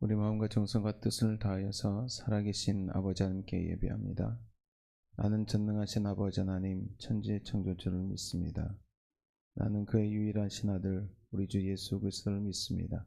우리 마음과 정성과 뜻을 다하여서 살아계신 아버지 하나님께 예배합니다. 나는 전능하신 아버지 하나님 천지의 창조주를 믿습니다. 나는 그의 유일하신 아들 우리 주 예수 그리스도를 믿습니다.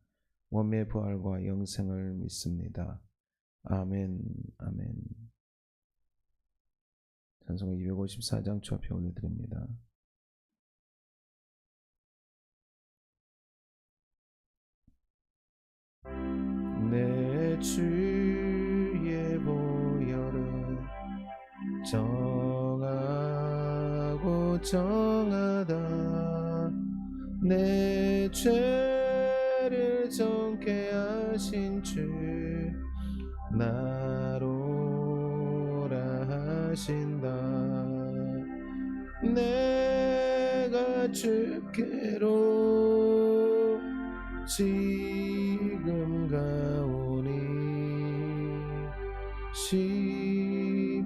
몸의 부활과 영생을 믿습니다. 아멘 아멘 찬송가 254장 주 앞에 올려드립니다. 내 주의 보혈은 정하고 정하다 내 죄를 정케 하신 주 나로라 하신다. 내가 주께로 지금 가오니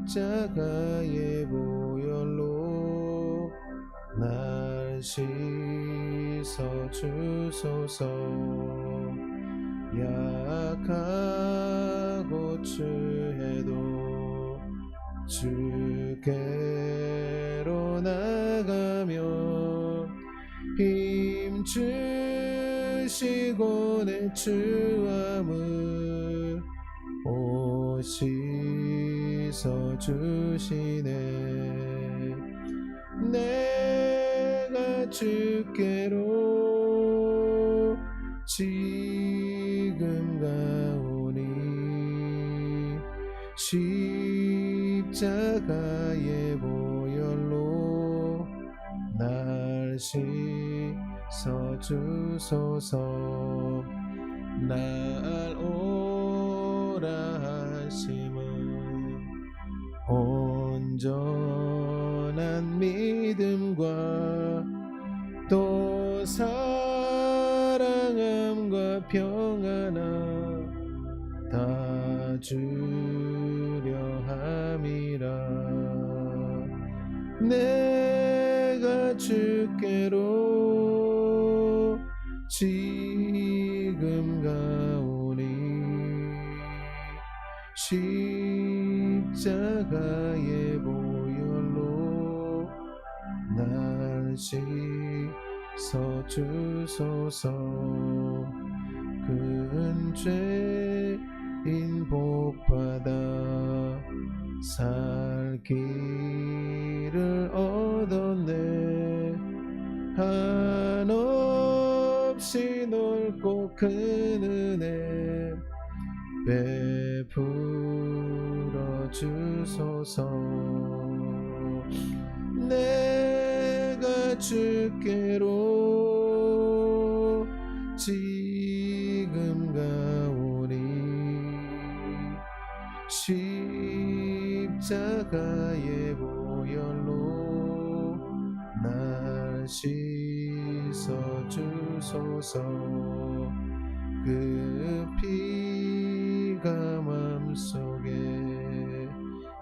십자가의 보혈로 날 씻어 주소서 약하고 추해도 주께로 나가며 힘 주시고 내 주함을 오시서 주시네. 내가 주께로 지 십자가의 보혈로 날 씻어 주소서. 날 오라 하심은 온전한 믿음과 또 사랑함과 평안함 다 주 내가 주께로 지금 가오니 십자가의 보혈로 날 씻어 주소서. 큰 죄인 복받아 살 길을 얻었네. 한없이 넓고 큰 은혜 베풀어 주소서. 내가 주께로 지금 가오니 십자가의 보 혈로 날 씻어 주소서. 그 피가 맘속에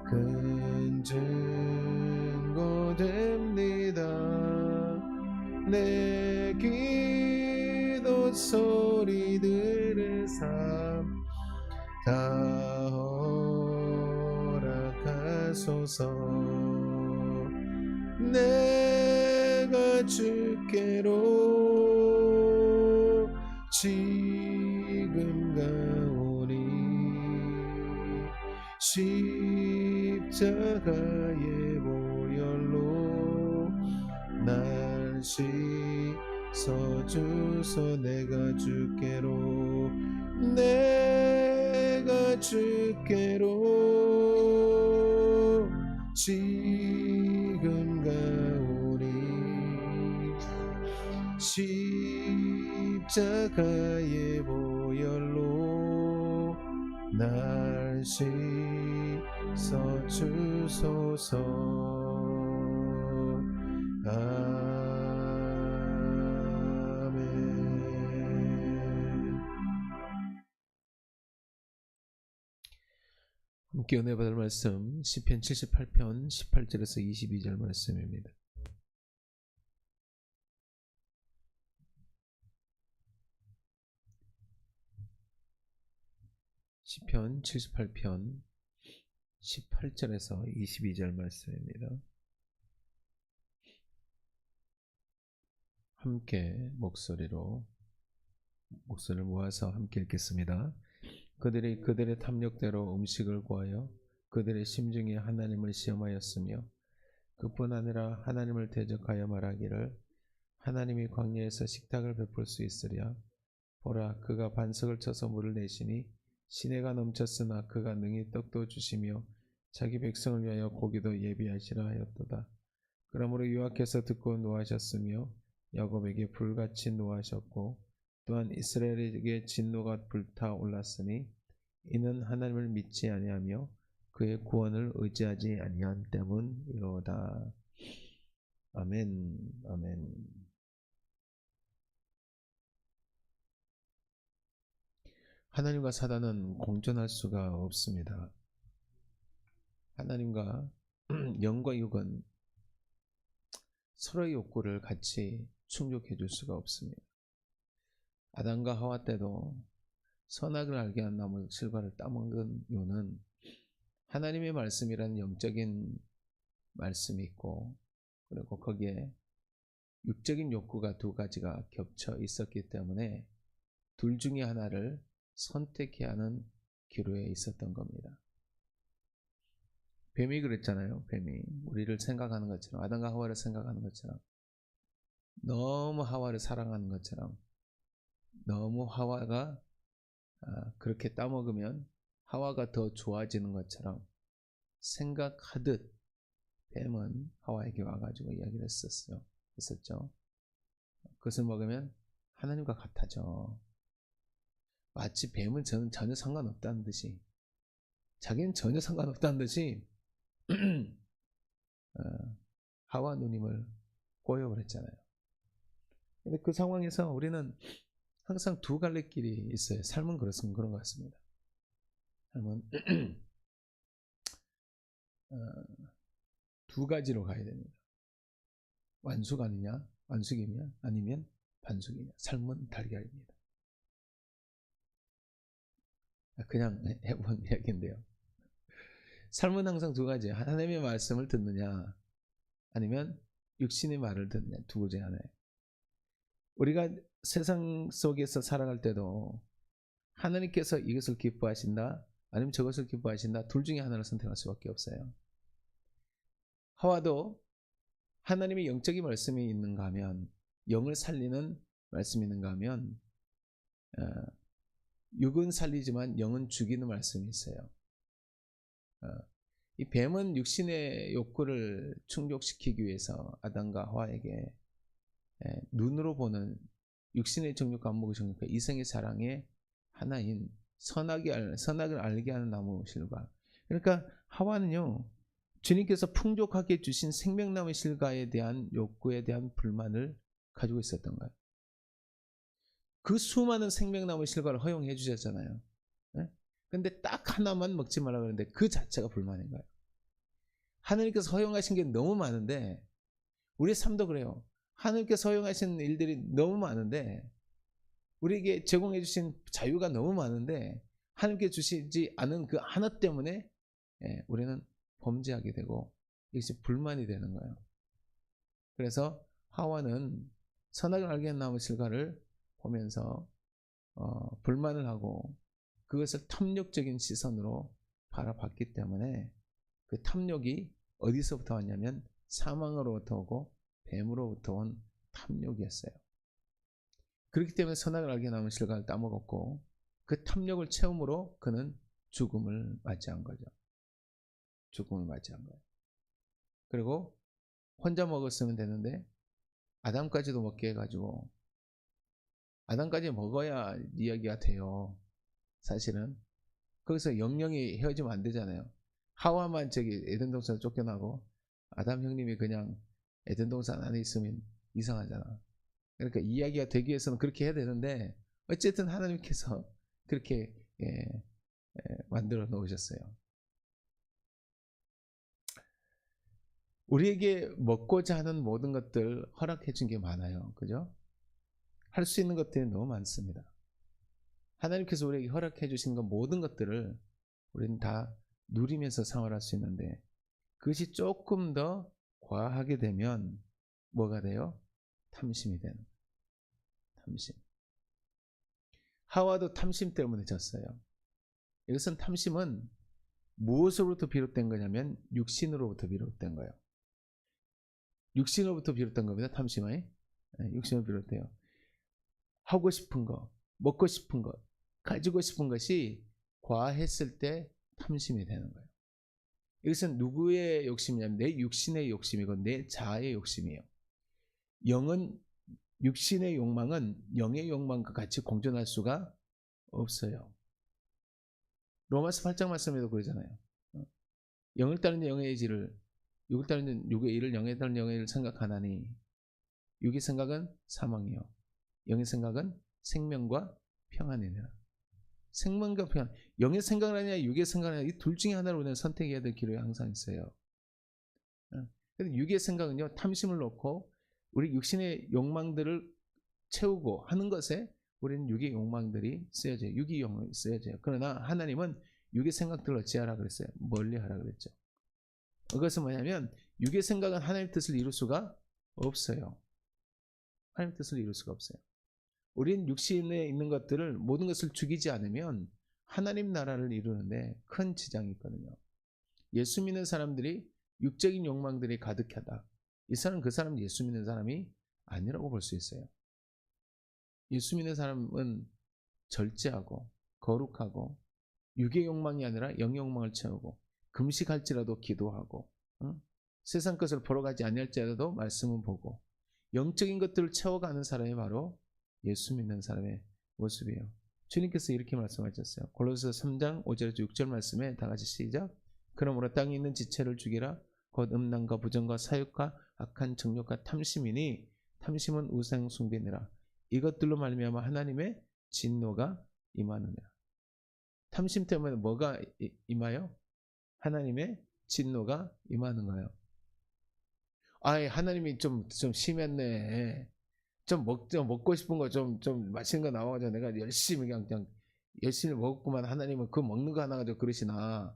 큰 증거 됩니다. 내 기도 소리들을 삼다 허락하소서 주께로. 지금 가오니 십자가의 보혈로 날 씻어 주소. 내가 주께로 내가 내가 주께로. 지 십자가의 보혈로 날 씻어 주소서 아멘 함께 은혜 받을 말씀 시편 78편 18절에서 22절 말씀입니다. 시편 78편 18절에서 22절 말씀입니다. 함께 목소리로 목소리를 모아서 함께 읽겠습니다. 그들이 그들의 탐욕대로 음식을 구하여 그들의 심중에 하나님을 시험하였으며 그뿐 아니라 하나님을 대적하여 말하기를 하나님이 광야에서 식탁을 베풀 수 있으랴 보라 그가 반석을 쳐서 물을 내시니 시내가 넘쳤으나 그가 능히 떡도 주시며 자기 백성을 위하여 고기도 예비하시라 하였도다 그러므로 유학해서 듣고 노하셨으며 야곱에게 불같이 노하셨고 또한 이스라엘에게 진노가 불타 올랐으니 이는 하나님을 믿지 아니하며 그의 구원을 의지하지 아니한 때문이로다. 아멘. 아멘. 하나님과 사단은 공존할 수가 없습니다. 하나님과 영과 육은 서로의 욕구를 같이 충족해 줄 수가 없습니다. 아담과 하와 때도 선악을 알게 한 나무 실과를 따먹은 이유는 하나님의 말씀이라는 영적인 말씀이 있고 그리고 거기에 육적인 욕구가 두 가지가 겹쳐 있었기 때문에 둘 중에 하나를 선택해야 하는 기로에 있었던 겁니다. 뱀이 그랬잖아요. 뱀이 우리를 생각하는 것처럼 아담과 하와를 생각하는 것처럼 너무 하와를 사랑하는 것처럼 너무 하와가 아, 그렇게 따먹으면 하와가 더 좋아지는 것처럼 생각하듯 뱀은 하와에게 와가지고 이야기를 했었어요. 했었죠. 그것을 먹으면 하나님과 같아져. 마치 뱀은 저는 전혀 상관없다는 듯이 자기는 전혀 상관없다는 듯이 어, 하와 누님을 꼬여버렸잖아요. 근데 그 상황에서 우리는 항상 두 갈래 길이 있어요. 삶은 그렇습니다. 그런 것 같습니다. 삶은 어, 두 가지로 가야 됩니다. 완숙 아니냐, 완숙이냐, 아니면 반숙이냐. 삶은 달걀입니다. 그냥 해본 이야기인데요. 삶은 항상 두 가지. 하나님의 말씀을 듣느냐, 아니면 육신의 말을 듣느냐. 두 가지 하나예요. 우리가 세상 속에서 살아갈 때도 하나님께서 이것을 기뻐하신다, 아니면 저것을 기뻐하신다. 둘 중에 하나를 선택할 수밖에 없어요. 하와도 하나님의 영적인 말씀이 있는가 하면, 영을 살리는 말씀이 있는가 하면, 어, 육은 살리지만 영은 죽이는 말씀이 있어요. 어, 이 뱀은 육신의 욕구를 충족시키기 위해서 아담과 하와에게 에, 눈으로 보는 육신의 정욕, 감목의 정욕, 이성의 사랑의 하나인 선악이 알, 선악을 알게 하는 나무 실과. 그러니까 하와는요, 주님께서 풍족하게 주신 생명나무 실과에 대한 욕구에 대한 불만을 가지고 있었던 거예요. 그 수많은 생명나무 실과를 허용해 주셨잖아요. 네? 근데 딱 하나만 먹지 말라 그러는데 그 자체가 불만인 거예요. 하나님께서 허용하신 게 너무 많은데 우리의 삶도 그래요. 하나님께서 허용하신 일들이 너무 많은데 우리에게 제공해 주신 자유가 너무 많은데 하나님께 주시지 않은 그 하나 때문에 예, 우리는 범죄하게 되고 이것이 불만이 되는 거예요. 그래서 하와는 선악을 알게 한 나무 실과를 보면서 어, 불만을 하고 그것을 탐욕적인 시선으로 바라봤기 때문에 그 탐욕이 어디서부터 왔냐면 사망으로부터 오고 뱀으로부터 온 탐욕이었어요. 그렇기 때문에 선악을 알게 남은 실과를 따먹었고 그 탐욕을 채움으로 그는 죽음을 맞이한 거죠. 죽음을 맞이한 거예요. 그리고 혼자 먹었으면 되는데 아담까지도 먹게 해가지고 아담까지 먹어야 이야기가 돼요. 사실은 거기서 영영이 헤어지면 안 되잖아요. 하와만 저기 에덴 동산 쫓겨나고 아담 형님이 그냥 에덴 동산 안에 있으면 이상하잖아. 그러니까 이야기가 되기 위해서는 그렇게 해야 되는데 어쨌든 하나님께서 그렇게 예, 예, 만들어 놓으셨어요. 우리에게 먹고자 하는 모든 것들 허락해 준 게 많아요. 그죠? 할 수 있는 것들이 너무 많습니다. 하나님께서 우리에게 허락해 주신 것 모든 것들을 우리는 다 누리면서 생활할 수 있는데 그것이 조금 더 과하게 되면 뭐가 돼요? 탐심이 되는 거예요. 탐심. 하와도 탐심 때문에 졌어요. 이것은 탐심은 무엇으로부터 비롯된 거냐면 육신으로부터 비롯된 거예요. 육신으로부터 비롯된 겁니다. 탐심이 네, 육신으로 비롯돼요. 하고 싶은 거, 먹고 싶은 것, 가지고 싶은 것이 과했을 때 탐심이 되는 거예요. 이것은 누구의 욕심이냐면 내 육신의 욕심이고 내 자아의 욕심이에요. 영은 육신의 욕망은 영의 욕망과 같이 공존할 수가 없어요. 로마서 8장 말씀에도 그러잖아요. 어? 영을 따르는 영의 의지를 육을 따르는 육의 일을 영에 따르는 영의 일을 생각하나니 육의 생각은 사망이요 영의 생각은 생명과 평안이니라. 생명과 평안. 영의 생각을 하냐 육의 생각을 하냐 이 둘 중에 하나를 우리는 선택해야 될 길이 항상 있어요. 육의 생각은요 탐심을 놓고 우리 육신의 욕망들을 채우고 하는 것에 우리는 육의 욕망들이 쓰여져요. 육의 욕망이 쓰여져요. 그러나 하나님은 육의 생각들을 어찌하라 그랬어요? 멀리 하라 그랬죠. 그것은 뭐냐면 육의 생각은 하나님 뜻을 이룰 수가 없어요. 하나님 뜻을 이룰 수가 없어요. 우리는 육신에 있는 것들을 모든 것을 죽이지 않으면 하나님 나라를 이루는데 큰 지장이 있거든요. 예수 믿는 사람들이 육적인 욕망들이 가득하다. 이 사람 그 사람 예수 믿는 사람이 아니라고 볼 수 있어요. 예수 믿는 사람은 절제하고 거룩하고 육의 욕망이 아니라 영의 욕망을 채우고 금식할지라도 기도하고 응? 세상 것을 보러 가지 아니할지라도 말씀은 보고 영적인 것들을 채워가는 사람이 바로 예수 믿는 사람의 모습이에요. 주님께서 이렇게 말씀하셨어요. 골로새서 3장 5절에서 6절 말씀에 다 같이 시작. 그러므로 땅에 있는 지체를 죽이라 곧 음란과 부정과 사욕과 악한 정욕과 탐심이니 탐심은 우상 숭배니라. 이것들로 말미암아 하나님의 진노가 임하느니라. 탐심 때문에 뭐가 임하여? 하나님의 진노가 임하는 거예요. 아예 하나님이 좀, 좀 심했네. 좀 먹, 좀 먹고 싶은 거 좀, 좀 맛있는 거 나와가지고 내가 열심히 그냥, 그냥 열심히 먹었구만. 하나님은 그 먹는 거 하나 가지고 그러시나.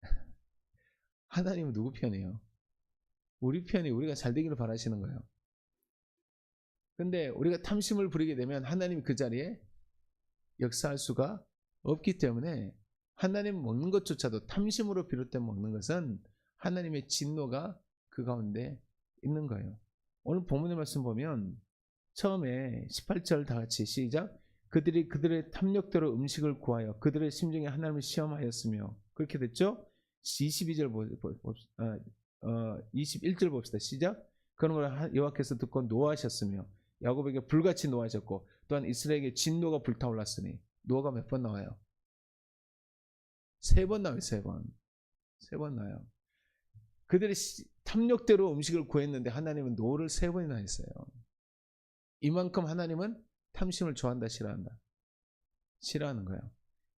하나님은 누구 편이에요? 우리 편이 우리가 잘 되기를 바라시는 거예요. 근데 우리가 탐심을 부리게 되면 하나님이 그 자리에 역사할 수가 없기 때문에 하나님 먹는 것조차도 탐심으로 비롯된 먹는 것은 하나님의 진노가 그 가운데 있는 거예요. 오늘 본문의 말씀 보면 처음에 18절 다 같이 시작 그들이 그들의 탐욕대로 음식을 구하여 그들의 심중에 하나님을 시험하였으며 그렇게 됐죠? 22절 봅시다. 어, 21절 봅시다. 시작. 그런 걸 여호와께서 듣고 노하셨으며 야곱에게 불같이 노하셨고 또한 이스라엘에게 진노가 불타올랐으니 노가 몇 번 나와요? 세 번 나와요. 세 번. 세 번 나와요. 그들이 탐욕대로 음식을 구했는데 하나님은 노를 세 번이나 했어요. 이만큼 하나님은 탐심을 좋아한다, 싫어한다. 싫어하는 거예요.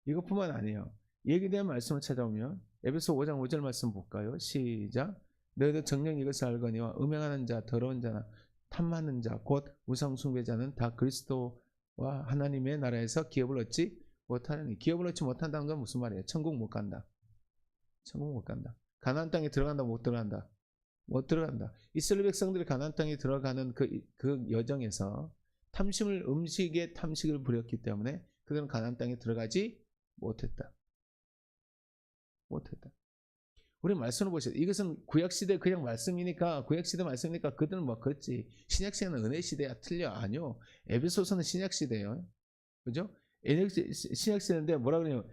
이것뿐만 아니에요. 얘기에 대한 말씀을 찾아오면 에베소 5장 5절 말씀 볼까요? 시작. 너희도 정령 이것을 알거니와 음행하는 자, 더러운 자나 탐하는 자, 곧 우상 숭배자는 다 그리스도와 하나님의 나라에서 기업을 얻지 못하느니 기업을 얻지 못한다는 건 무슨 말이에요? 천국 못 간다. 천국 못 간다. 가나안 땅에 들어간다 못 들어간다. 못 들어간다. 이스라엘 백성들이 가나안 땅에 들어가는 그, 그 여정에서 탐심을 음식에 탐식을 부렸기 때문에 그들은 가나안 땅에 들어가지 못했다. 못했다. 우리 말씀을 보세요. 이것은 구약시대 그냥 말씀이니까, 구약시대 말씀이니까 그들은 뭐 그렇지. 신약시대는 은혜시대야. 틀려. 아니요. 에베소서는 신약시대예요. 그죠? 신약시대인데 뭐라 그러냐면,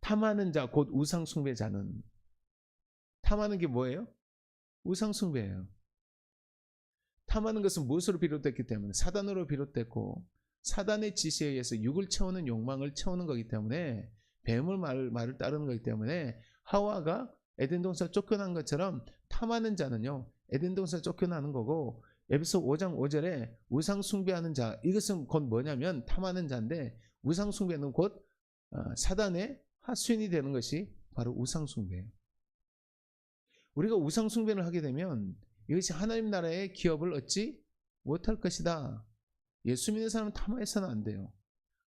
탐하는 자 곧 우상 숭배자는 탐하는 게 뭐예요? 우상 숭배예요. 탐하는 것은 무엇으로 비롯됐기 때문에 사단으로 비롯됐고 사단의 지시에 의해서 육을 채우는 욕망을 채우는 거기 때문에 뱀을 말, 말을 따르는 거기 때문에 하와가 에덴 동산 쫓겨난 것처럼 탐하는 자는요 에덴 동산 쫓겨나는 거고 에베소 5장 5절에 우상 숭배하는 자 이것은 곧 뭐냐면 탐하는 자인데 우상 숭배는 곧 어, 사단의 하수인이 되는 것이 바로 우상 숭배예요. 우리가 우상 숭배를 하게 되면 이것이 하나님 나라의 기업을 얻지 못할 것이다. 예수 믿는 사람은 탐해서는 안 돼요.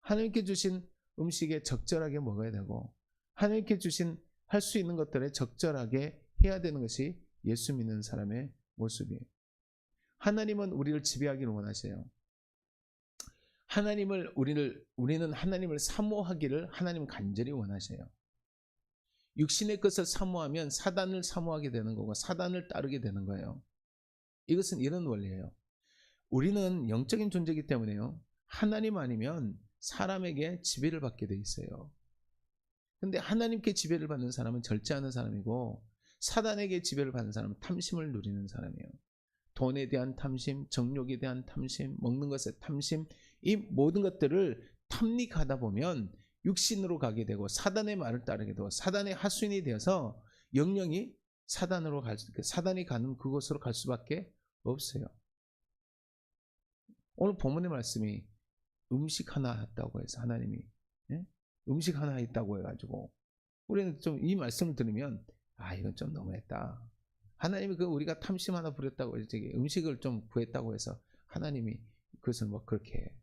하나님께 주신 음식에 적절하게 먹어야 되고 하나님께 주신 할 수 있는 것들에 적절하게 해야 되는 것이 예수 믿는 사람의 모습이에요. 하나님은 우리를 지배하기를 원하세요. 하나님을 우리를 우리는 하나님을 사모하기를 하나님 간절히 원하세요. 육신의 것을 사모하면 사단을 사모하게 되는 거고 사단을 따르게 되는 거예요. 이것은 이런 원리예요. 우리는 영적인 존재이기 때문에요. 하나님 아니면 사람에게 지배를 받게 돼 있어요. 근데 하나님께 지배를 받는 사람은 절제하는 사람이고 사단에게 지배를 받는 사람은 탐심을 누리는 사람이에요. 돈에 대한 탐심, 정욕에 대한 탐심, 먹는 것의 탐심, 이 모든 것들을 탐닉하다 보면 육신으로 가게 되고 사단의 말을 따르게 되고 사단의 하수인이 되어서 영령이 사단으로 갈 수, 사단이 가는 그곳으로 갈 수밖에 없어요. 오늘 본문의 말씀이 음식 하나 했다고 해서 하나님이 예? 음식 하나 있다고 해가지고 우리는 좀 이 말씀을 들으면 아 이건 좀 너무했다. 하나님이 그 우리가 탐심 하나 부렸다고 저기 음식을 좀 구했다고 해서 하나님이 그것을 뭐 그렇게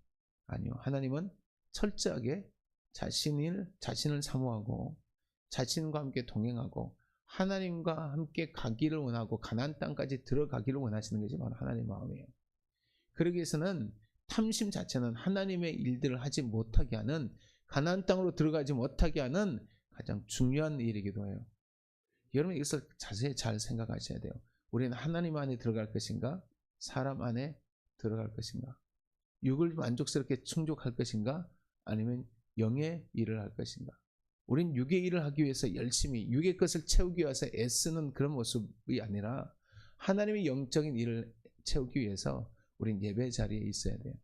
아니요. 하나님은 철저하게 자신을 자신을 사모하고 자신과 함께 동행하고 하나님과 함께 가기를 원하고 가나안 땅까지 들어가기를 원하시는 것이 바로 하나님의 마음이에요. 그러기 위해서는 탐심 자체는 하나님의 일들을 하지 못하게 하는 가나안 땅으로 들어가지 못하게 하는 가장 중요한 일이기도 해요. 여러분 이것을 자세히 잘 생각하셔야 돼요. 우리는 하나님 안에 들어갈 것인가? 사람 안에 들어갈 것인가? 육을 만족스럽게 충족할 것인가? 아니면 영의 일을 할 것인가? 우린 육의 일을 하기 위해서 열심히 육의 것을 채우기 위해서 애쓰는 그런 모습이 아니라 하나님의 영적인 일을 채우기 위해서 우린 예배 자리에 있어야 돼요.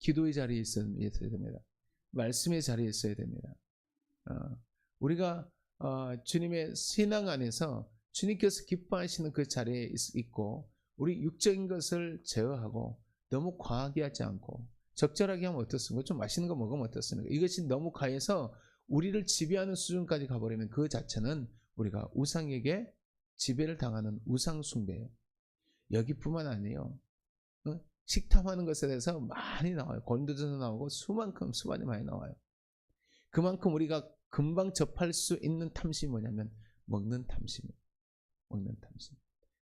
기도의 자리에 있어야 됩니다. 말씀의 자리에 있어야 됩니다. 어, 우리가 어, 주님의 신앙 안에서 주님께서 기뻐하시는 그 자리에 있고 우리 육적인 것을 제어하고 너무 과하게 하지 않고 적절하게 하면 어떻습니까? 좀 맛있는 거 먹으면 어떻습니까? 이것이 너무 과해서 우리를 지배하는 수준까지 가버리면 그 자체는 우리가 우상에게 지배를 당하는 우상 숭배예요. 여기뿐만 아니에요. 어? 식탐하는 것에 대해서 많이 나와요. 권도전도 나오고 수만큼 수많이 많이 나와요. 그만큼 우리가 금방 접할 수 있는 탐심이 뭐냐면 먹는 탐심. 먹는 탐심.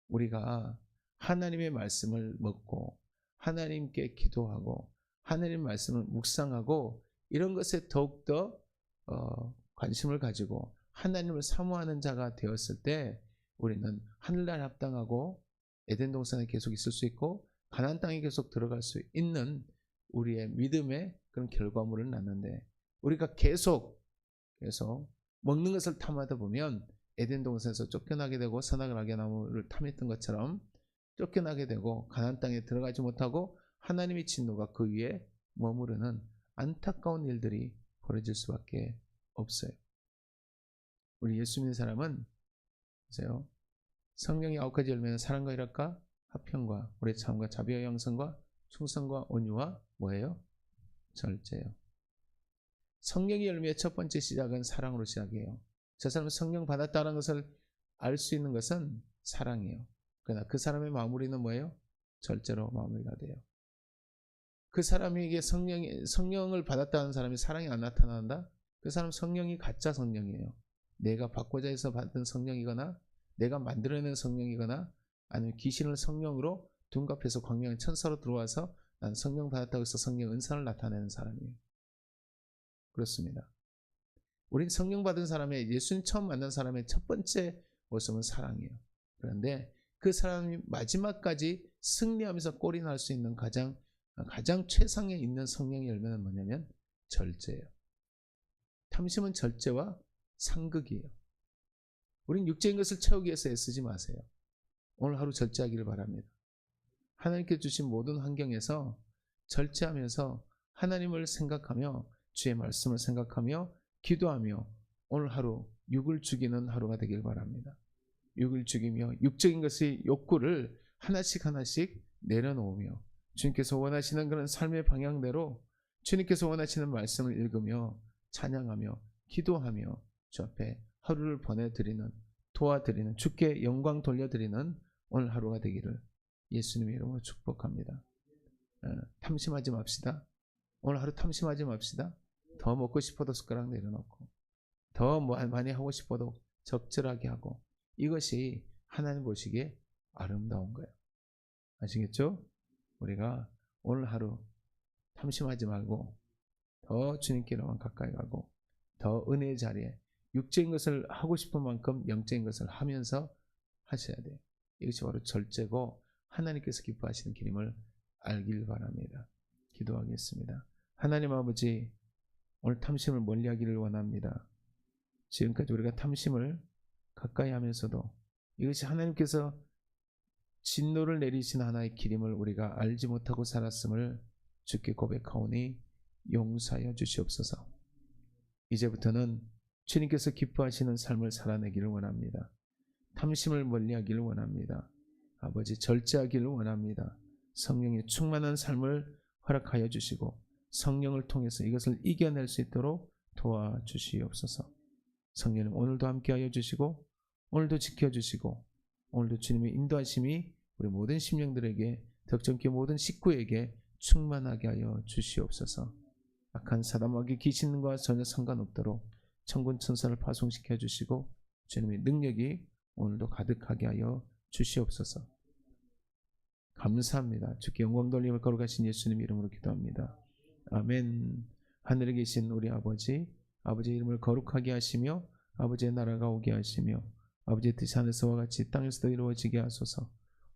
우리가 하나님의 말씀을 먹고 하나님께 기도하고 하나님 말씀을 묵상하고 이런 것에 더욱더 어, 관심을 가지고 하나님을 사모하는 자가 되었을 때 우리는 하늘날 합당하고 에덴 동산에 계속 있을 수 있고 가나안 땅에 계속 들어갈 수 있는 우리의 믿음의 그런 결과물을 낳는데 우리가 계속 계속 먹는 것을 탐하다 보면 에덴 동산에서 쫓겨나게 되고 선악을 하게 나무를 탐했던 것처럼 쫓겨나게 되고 가나안 땅에 들어가지 못하고 하나님의 진노가 그 위에 머무르는 안타까운 일들이 벌어질 수밖에 없어요. 우리 예수 믿는 사람은 보세요. 성령의 아홉 가지 열매는 사랑과 일학과 화평과 오래 참과 자비와 양성과 충성과 온유와 뭐예요? 절제요. 성령의 열매의 첫 번째 시작은 사랑으로 시작해요. 저 사람은 성령 받았다는 것을 알 수 있는 것은 사랑이에요. 그러나 그 사람의 마무리는 뭐예요? 절제로 마무리가 돼요. 그 사람에게 성령이, 성령을 받았다는 사람이 사랑이 안 나타난다? 그 사람 성령이 가짜 성령이에요. 내가 받고자 해서 받은 성령이거나 내가 만들어낸 성령이거나 아니면 귀신을 성령으로 둔갑해서 광명의 천사로 들어와서 난 성령 받았다고 해서 성령 은사를 나타내는 사람이에요. 그렇습니다. 우린 성령 받은 사람의 예수님 처음 만난 사람의 첫 번째 모습은 사랑이에요. 그런데 그 사람이 마지막까지 승리하면서 꼴이 날 수 있는 가장 가장 최상에 있는 성령의 열매는 뭐냐면 절제예요. 탐심은 절제와 상극이에요. 우린 육체인 것을 채우기 위해서 애쓰지 마세요. 오늘 하루 절제하기를 바랍니다. 하나님께 주신 모든 환경에서 절제하면서 하나님을 생각하며 주의 말씀을 생각하며 기도하며 오늘 하루 육을 죽이는 하루가 되길 바랍니다. 육을 죽이며 육적인 것의 욕구를 하나씩 하나씩 내려놓으며 주님께서 원하시는 그런 삶의 방향대로 주님께서 원하시는 말씀을 읽으며 찬양하며 기도하며 주 앞에 하루를 보내드리는 도와드리는 주께 영광 돌려드리는 오늘 하루가 되기를 예수님의 이름으로 축복합니다. 어, 탐심하지 맙시다. 오늘 하루 탐심하지 맙시다. 더 먹고 싶어도 숟가락 내려놓고 더 많이 하고 싶어도 적절하게 하고 이것이 하나님 보시기에 아름다운 거예요. 아시겠죠? 우리가 오늘 하루 탐심하지 말고 더 주님께로만 가까이 가고 더 은혜의 자리에 육적인 것을 하고 싶은 만큼 영적인 것을 하면서 하셔야 돼요. 이것이 바로 절제고 하나님께서 기뻐하시는 길임을 알길 바랍니다. 기도하겠습니다. 하나님 아버지 오늘 탐심을 멀리하기를 원합니다. 지금까지 우리가 탐심을 가까이 하면서도 이것이 하나님께서 진노를 내리신 하나의 길임을 우리가 알지 못하고 살았음을 주께 고백하오니 용서하여 주시옵소서. 이제부터는 주님께서 기뻐하시는 삶을 살아내기를 원합니다. 탐심을 멀리하기를 원합니다. 아버지 절제하기를 원합니다. 성령의 충만한 삶을 허락하여 주시고 성령을 통해서 이것을 이겨낼 수 있도록 도와주시옵소서. 성령님 오늘도 함께하여 주시고 오늘도 지켜주시고 오늘도 주님의 인도하심이 우리 모든 심령들에게 덕정교 모든 식구에게 충만하게 하여 주시옵소서. 악한 사담하게 귀신과 전혀 상관없도록 천군 천사를 파송시켜 주시고 주님의 능력이 오늘도 가득하게 하여 주시옵소서. 감사합니다. 주께 영광 돌림을 걸어가신 예수님 이름으로 기도합니다. 아멘. 하늘에 계신 우리 아버지, 아버지 이름을 거룩하게 하시며 아버지의 나라가 오게 하시며 아버지의 뜻이 하늘에서와 같이 땅에서도 이루어지게 하소서.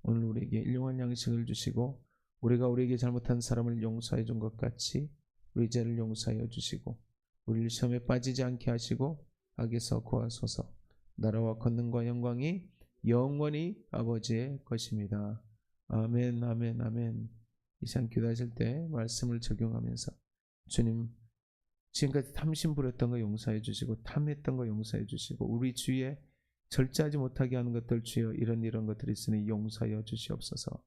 오늘 우리에게 일용할 양식을 주시고 우리가 우리에게 잘못한 사람을 용서해 준 것 같이 우리 죄를 용서하여 주시고 우리를 시험에 빠지지 않게 하시고 악에서 구하소서. 나라와 권능과 영광이 영원히 아버지의 것입니다. 아멘, 아멘, 아멘. 이상 기도하실 때 말씀을 적용하면서 주님 지금까지 탐심 부렸던 거 용서해 주시고 탐했던 거 용서해 주시고 우리 주위에 절제하지 못하게 하는 것들 주여 이런 이런 것들이 있으니 용서하여 주시옵소서.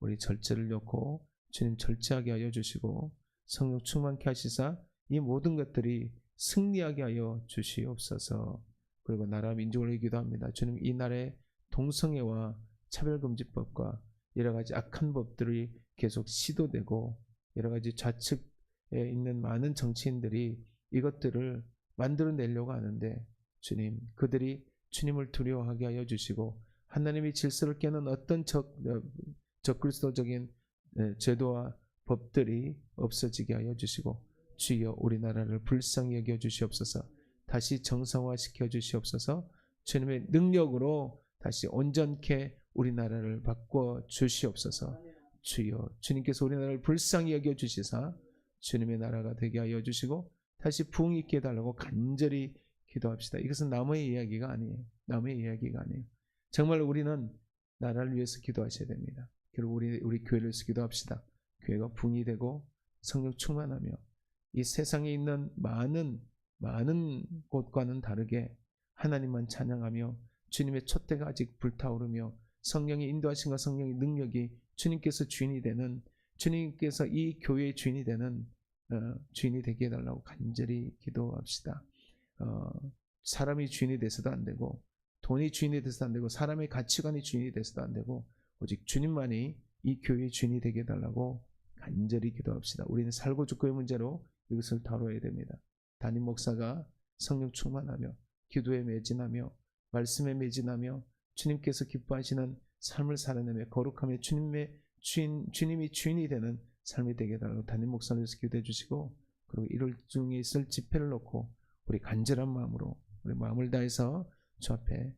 우리 절제를 놓고 주님 절제하게 하여 주시고 성령 충만케 하시사 이 모든 것들이 승리하게 하여 주시옵소서. 그리고 나라 민족을 위기도 합니다. 주님 이 날에 동성애와 차별금지법과 여러 가지 악한 법들이 계속 시도되고 여러 가지 좌측에 있는 많은 정치인들이 이것들을 만들어내려고 하는데 주님 그들이 주님을 두려워하게 하여 주시고 하나님의 질서를 깨는 어떤 적, 어, 적그리스도적인 제도와 법들이 없어지게 하여 주시고 주여 우리나라를 불쌍히 여겨 주시옵소서 다시 정상화 시켜 주시옵소서 주님의 능력으로 다시 온전케 우리나라를 바꿔 주시옵소서. 주여 주님께서 우리나라를 불쌍히 여겨 주시사 주님의 나라가 되게 하여 주시고 다시 부흥 있게 해달라고 간절히 기도합시다. 이것은 남의 이야기가 아니에요. 남의 이야기가 아니에요. 정말 우리는 나라를 위해서 기도하셔야 됩니다. 그리고 우리 우리 교회를 위해서 기도합시다. 교회가 붕이 되고 성령 충만하며 이 세상에 있는 많은 많은 곳과는 다르게 하나님만 찬양하며 주님의 촛대가 아직 불타오르며 성령의 인도하심과 성령의 능력이 주님께서 주인이 되는 주님께서 이 교회의 주인이 되는 어, 주인이 되게 해달라고 간절히 기도합시다. 어, 사람이 주인이 돼서도 안 되고 돈이 주인이 돼서도 안 되고 사람의 가치관이 주인이 돼서도 안 되고 오직 주님만이 이 교회의 주인이 되게 해달라고 간절히 기도합시다. 우리는 살고 죽고의 문제로 이것을 다뤄야 됩니다. 담임 목사가 성령 충만하며 기도에 매진하며 말씀에 매진하며 주님께서 기뻐하시는 삶을 살아내며 거룩하며 주님의 주인 주님이 주인이 되는 삶이 되게 해달라고 담임 목사님께서 기도해 주시고 그리고 1월 중에 있을 집회를 놓고 우리 간절한 마음으로 우리 마음을 다해서 주 앞에